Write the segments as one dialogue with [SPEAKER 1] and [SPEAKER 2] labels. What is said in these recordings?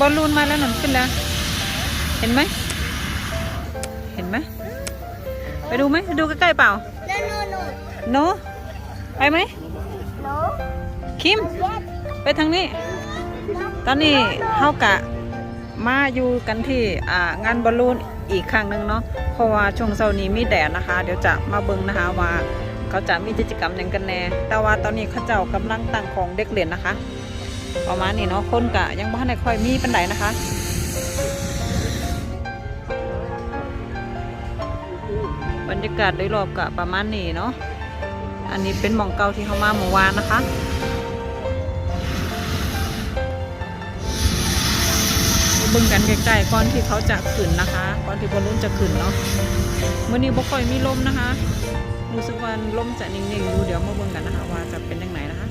[SPEAKER 1] บอลลูนมาแล้วหนุนขึ้นแล้ว เห็นไหม เห็นไหม ไปดูไหมไปดูใกล้ๆเปล่า
[SPEAKER 2] No, no, no.
[SPEAKER 1] โน ไปไหม
[SPEAKER 2] No.
[SPEAKER 1] คิม
[SPEAKER 2] Yes.
[SPEAKER 1] ไปทางนี้ ตอนนี้เฮากะมาอยู่กันที่อ่างานบอลลูนอีกครั้งหนึ่งเนาะ เพราะว่าช่วงเช้านี้มีแดดนะคะ เดี๋ยวจะมาเบิ่งนะคะว่าเขาจะมีกิจกรรมหยังกันแน่ แต่ว่าตอนนี้เขาเจ้ากำลังตั้งของเด็กเล่นนะคะ ประมาณนี้เนาะคนกะยังบ่ทันได้ค่อยมีปานใดนะคะบรรยากาศโดยรอบกะประมาณนี้เนาะอันนี้เป็นหมองเก่าที่เขามาเมื่อวานนะคะเบิ่งกันใกล้ๆก่อนที่เขาจะขึ้นนะคะ ก่อนที่บอลลูนจะขึ้นเนาะมื่อนี้บ่ค่อยมีลมนะคะรู้สึกว่าลมจะนิ่งๆอยู่เดี๋ยวมาเบิ่งกันนะคะ ว่าจะเป็นยังไงนะคะ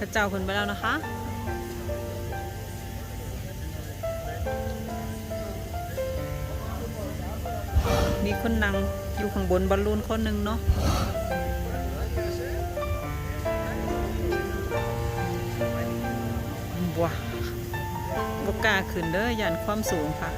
[SPEAKER 1] กระเจ้าขึ้นไปแล้วนะคะ มีคนนั่งอยู่ข้างบนบอลลูนคนหนึ่งเนาะบัวบกล้าขึ้นเด้อยันความสูงค่ะ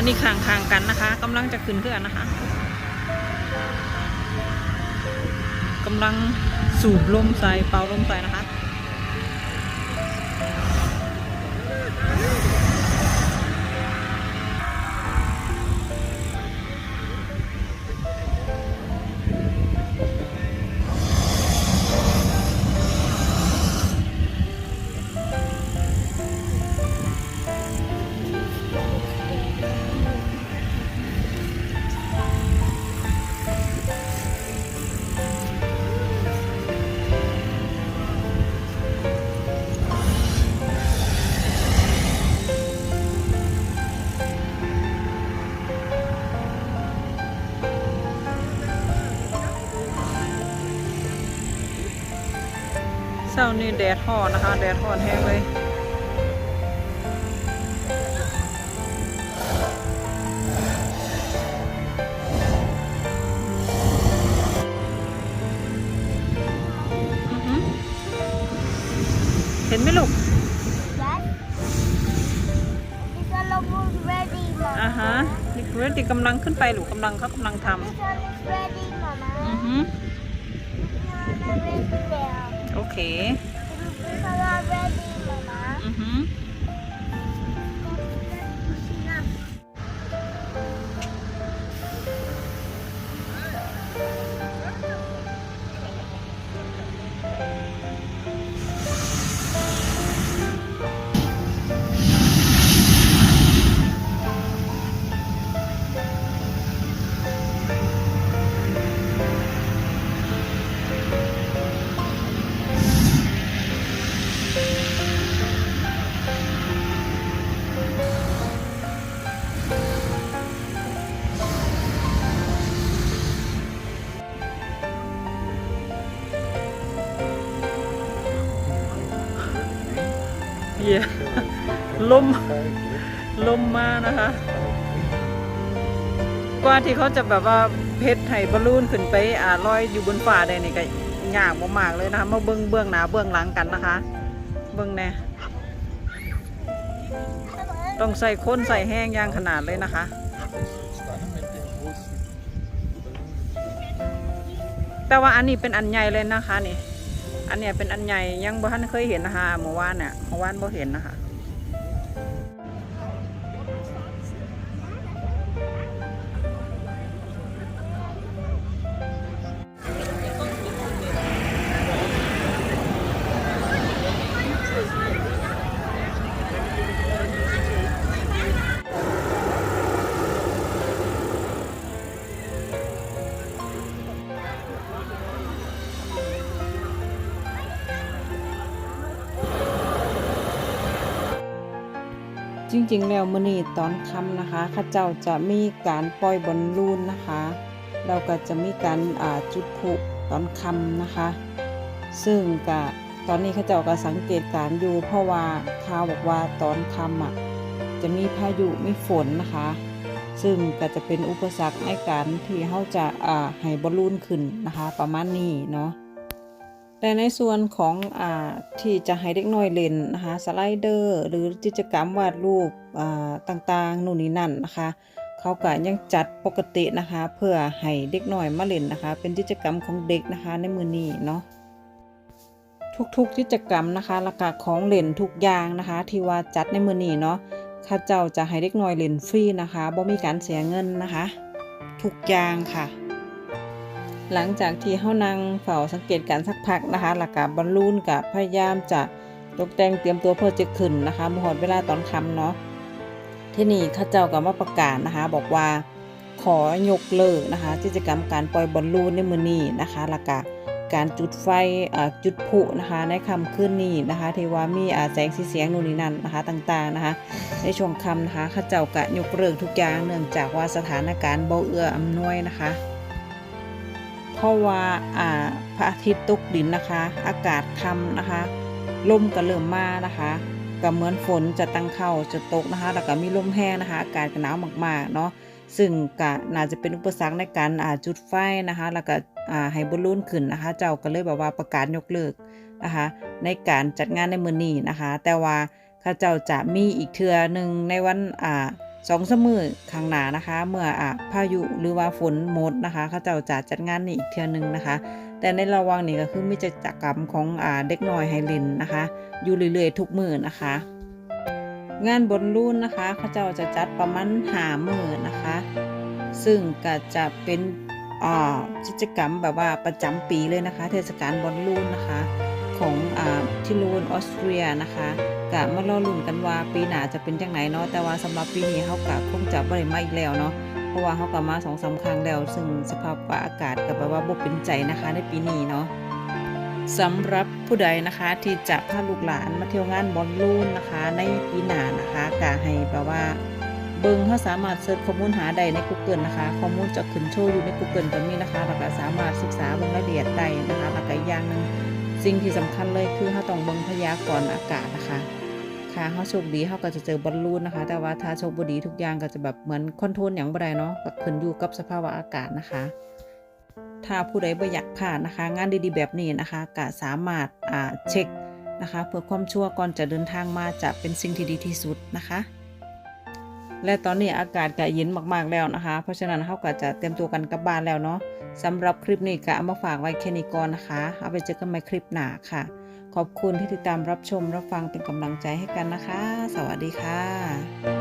[SPEAKER 1] อันนี้ข้างๆกันนะคะกำลังจะขึ้นเครื่องนะคะกำลังสูบลมใส่เป่าลมใส่นะคะ เช้านี้แดดฮ้อนนะคะ แดดฮ้อนแห้งเลยอือหือเห็นไหมลูก
[SPEAKER 2] Yes. This one almost ready, Mama.
[SPEAKER 1] อ่าฮะนี่คือที่กำลังขึ้นไปหรือกำลังเขากำลังท
[SPEAKER 2] This one is ready, Mama. ำ
[SPEAKER 1] อือหื
[SPEAKER 2] Okay. Mama, ready, Mama.
[SPEAKER 1] Mm-hmm. อหือเหี้ยลมลมมานะคะ กว่าที่เขาจะแบบว่าเพชรไห้บอลลูนขึ้นไปอ่าลอยอยู่บนฟ้าได้นี่ก็ยากมากๆเลยนะคะ มาเบื้องเบื้องหน้าเบื้องหลังกันนะคะ เบื้องแน่ต้องใส่ค้นใส่แห้งอยางขนาดเลยนะคะ แต่ว่าอันนี้เป็นอันใหญ่เลยนะคะนี่ อันเนี้ยเป็นอันใหญ่ยังบ่ทันเคยเห็นนะคะเมื่อวานเนี่ยเมื่อวานบ่เห็นนะคะ จริงๆ แล้วมื้อนี้ตอนค่ำนะคะข้าเจ้าจะมีการปล่อยบอลลูนนะคะ เราก็จะมีการอ่าจุดพลุตอนค่ำนะคะ ซึ่งก็ตอนนี้ข้าเจ้าก็สังเกตการอยู่ เพราะว่าข่าวบอกว่าตอนค่ำอะจะมีพายุมีฝนนะคะ ซึ่งก็จะเป็นอุปสรรคในการที่เขาจะอ่าให้บอลลูนขึ้นนะคะ ประมาณนี้เนาะ แต่ในส่วนของอที่จะให้เด็กน้อยเล่นนะคะสไลเดอร์ หรือกิจกรรมวาดรูปต่างๆนู่นนี่นั่นนะคะ เขาก็ยังจัดปกตินะคะ เพื่อให้เด็กน้อยมาเล่นนะคะ เป็นกิจกรรมของเด็กนะคะในมือนี้เนาะทุกๆกิจกรรมนะคะแล้วก็ของเล่นทุกอย่างนะคะ ที่ว่าจัดในมือนี้เนาะข้าเจ้าจะให้เด็กน้อยเล่นฟรีนะคะบ่มีการเสียเงินนะคะ ทุกอย่างค่ะ หลังจากที่เฮานังเฝ้าสังเกตการสักพักนะคะแล้วก็บอลลูนกับพยายามจะตกแต่งเตรียมตัวเพื่อจะขึ้นนะคะมหอดเวลาตอนค่ำเนาะที่นี่ข้าเจ้าก็มาประกาศนะคะ บอกว่าขอยกเลิกนะคะกิจกรรมการปล่อยบอลลูนในมือนี้นะคะแล้วก็การจุดไฟจุดพลุนะคะในค่ำคืนนี้นะคะเทว่ามีแสงสีเสียงนู่นนี่นั่นนะคะต่างๆนะคะ ในช่วงค่ำนะคะข้าเจ้าก็ยกเลิกทุกอย่างเนื่องจากว่าสถานการณ์เบาเอื้ออำนวยนะคะ เพราะว่าอ่าพระอาทิตย์ตกดินนะคะ อากาศค่ำนะคะลมก็เริ่มมานะคะก็เหมือนฝนจะตั้งเข้าจะตกนะคะ แล้วก็มีลมแห้งนะคะ อากาศก็หนาวมากๆเนาะซึ่งก็น่าจะเป็นอุปสรรคในการอ่าจุดไฟนะคะ แล้วก็อ่าให้บอลลูนขึ้นนะคะ เจ้าก็เลยแบบว่าประกาศยกเลิกนะคะ ในการจัดงานในมือนี้นะคะ แต่ว่าข้าเจ้าจะมีอีกเทือหนึ่งในวันอ่า สองสมือข้างหน้านะคะ เมื่ออะพายุหรือว่าฝนหมดนะคะเขาเจ้าจะจัดงานนี้อีกเทื่อนึงนะคะ แต่ในระว่างนี้ก็คือมีกิจกรรมของอ่าเด็กน้อยไฮลินนะคะ อยู่เรื่อยๆทุกมือนะคะ งานบนรุ่นนะคะเขาเจ้าจะจัดประมาณหามือนะคะ ซึ่งก็จะเป็นอ่ากิจกรรมแบบว่าประจำปีเลยนะคะ เทศกาลบอลลูนนะคะของอ่า ที่ลูนออสเตรียนะคะกะมารอลุ้นกันว่าปีหน้าจะเป็นจังไหนเนาะแต่ว่าสำหรับปีนี้เขากะคงจะบ่ได้มาอีกแล้วเนาะเพราะว่าเขากะมาสองสามครั้งแล้ว ซึ่งสภาพอากาศก็แบบว่าบ่เป็นใจนะคะในปีนี้เนาะสำหรับผู้ใดนะคะที่จะพาลูกหลานมาเที่ยวงานบอลลูนนะคะ ในปีหน้านะคะกะให้แบบว่าเบิงเขาสามารถเสิร์ชข้อมูลหาได้ใน Google นะคะ ข้อมูลจะขึ้นโชว์อยู่ใน Google ก็มีนะคะแล้วก็สามารถศึกษาเบิงรายละเอียดได้นะคะแล้วก็อย่างหนึง สิ่งที่สำคัญเลยคือเขาต้องเบิ่งพยากรณ์อากาศนะคะ ค่ะเขาโชคดีเขาก็จะเจอบอลลูนนะคะ แต่ว่าถ้าโชคบดีทุกอย่างก็จะแบบเหมือนคอนโทรลอย่างบ่ได้เนาะก็ขึ้นอยู่กับสภาวะอากาศนะคะ ถ้าผู้ใดบ่อยากพลาดนะคะ งานดีๆแบบนี้นะคะก็สามารถอ่าเช็คนะคะเพื่อความชั่วก่อนจะเดินทางมาจะเป็นสิ่งที่ดีที่สุดนะคะ และตอนนี้อากาศก็เย็นมากๆแล้วนะคะ เพราะฉะนั้นเขาก็จะเตรียมตัวกันกลับบ้านแล้วเนาะสำหรับคลิปนี้ก็เอามาฝากไว้แค่นี้ก่อนนะคะ เอาไปเจอกันใหม่คลิปหน้าค่ะ ขอบคุณที่ติดตามรับชมรับฟังเป็นกำลังใจให้กันนะคะ สวัสดีค่ะ